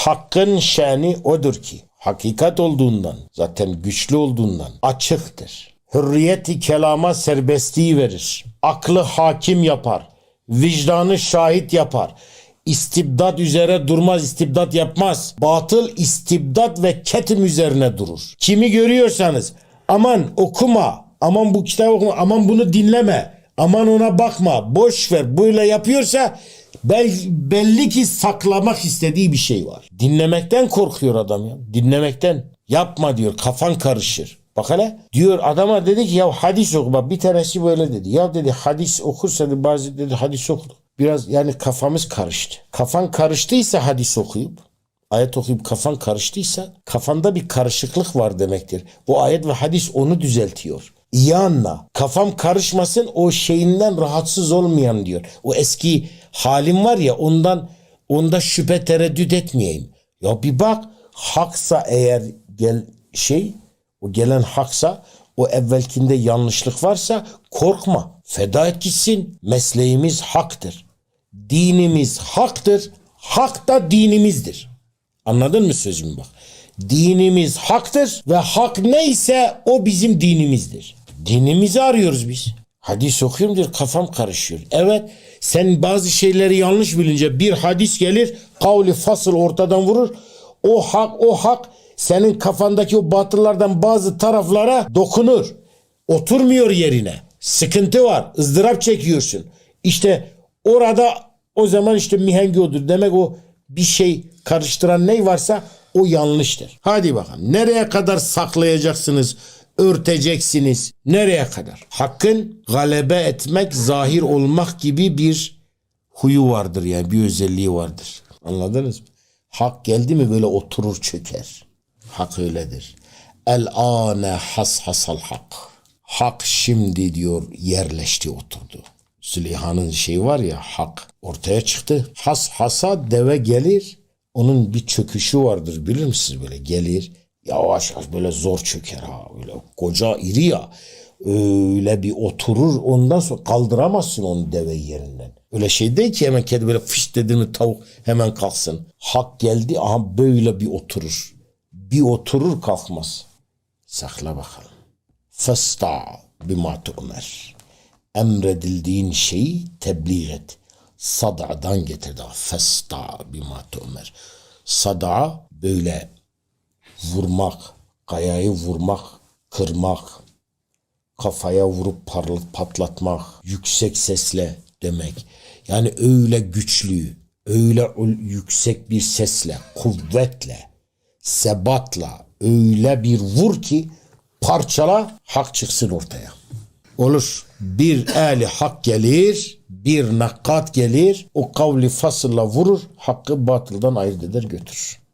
Hakkın şeni odur ki hakikat olduğundan zaten güçlü olduğundan açıktır. Hürriyeti kelama serbestliği verir. Aklı hakim yapar. Vicdanı şahit yapar. İstibdat üzere durmaz, istibdat yapmaz. Batıl istibdat ve ketim üzerine durur. Kimi görüyorsanız aman okuma, aman bu kitabı okuma, aman bunu dinleme, aman ona bakma, boş ver böyle yapıyorsa bel, belli ki saklamak istediği bir şey var. Dinlemekten korkuyor adam ya. Dinlemekten. Yapma diyor kafan karışır. Bak hele diyor adama dedi ki ya hadis oku. Bak bir tanesi böyle dedi. Ya dedi hadis okursa dedi bazı dedi hadis oku. Biraz yani kafamız karıştı. Kafan karıştıysa hadis okuyup ayet okuyup kafan karıştıysa kafanda bir karışıklık var demektir. O ayet ve hadis onu düzeltiyor. İyi anla. Kafam karışmasın o şeyinden rahatsız olmayan diyor. O eski halim var ya ondan onda şüphe tereddüt etmeyeyim. Ya bir bak haksa eğer gel şey o gelen haksa o evvelkinde yanlışlık varsa korkma. Feda et gitsin. Mesleğimiz haktır. Dinimiz haktır. Hak da dinimizdir. Anladın mı sözümü bak? Dinimiz haktır ve hak neyse o bizim dinimizdir. Dinimizi arıyoruz biz. Hadis okuyorum diyor kafam karışıyor. Evet sen bazı şeyleri yanlış bilince bir hadis gelir kavli fasıl ortadan vurur. O hak o hak senin kafandaki o batıllardan bazı taraflara dokunur. Oturmuyor yerine. Sıkıntı var. ızdırap çekiyorsun. İşte orada o zaman işte mihengi odur. Demek o bir şey karıştıran ne varsa o yanlıştır. Hadi bakalım. Nereye kadar saklayacaksınız? Örteceksiniz. Nereye kadar? Hakkın galebe etmek, zahir olmak gibi bir huyu vardır yani bir özelliği vardır. Anladınız mı? Hak geldi mi böyle oturur çöker. Hak öyledir. El ane has hasal hak. Hak şimdi diyor yerleşti oturdu. Züleyha'nın şeyi var ya hak ortaya çıktı. Has hasa deve gelir. Onun bir çöküşü vardır bilir misiniz böyle gelir. Yavaş yavaş böyle zor çöker ha. Öyle koca iri ya. Öyle bir oturur ondan sonra kaldıramazsın onu deve yerinden. Öyle şey değil ki hemen kedi böyle fış dedi mi tavuk hemen kalksın. Hak geldi aha böyle bir oturur. Bir oturur kalkmaz. Sakla bakalım. Festa bima tu'mer. Emredildiğin şeyi tebliğ et. Sada'dan getir daha. Festa bima tu'mer. Sada böyle vurmak, kayayı vurmak, kırmak, kafaya vurup parlat, patlatmak, yüksek sesle demek. Yani öyle güçlü, öyle yüksek bir sesle, kuvvetle, sebatla öyle bir vur ki parçala hak çıksın ortaya. Olur. Bir eli hak gelir, bir nakkat gelir, o kavli fasılla vurur, hakkı batıldan ayırt eder götürür.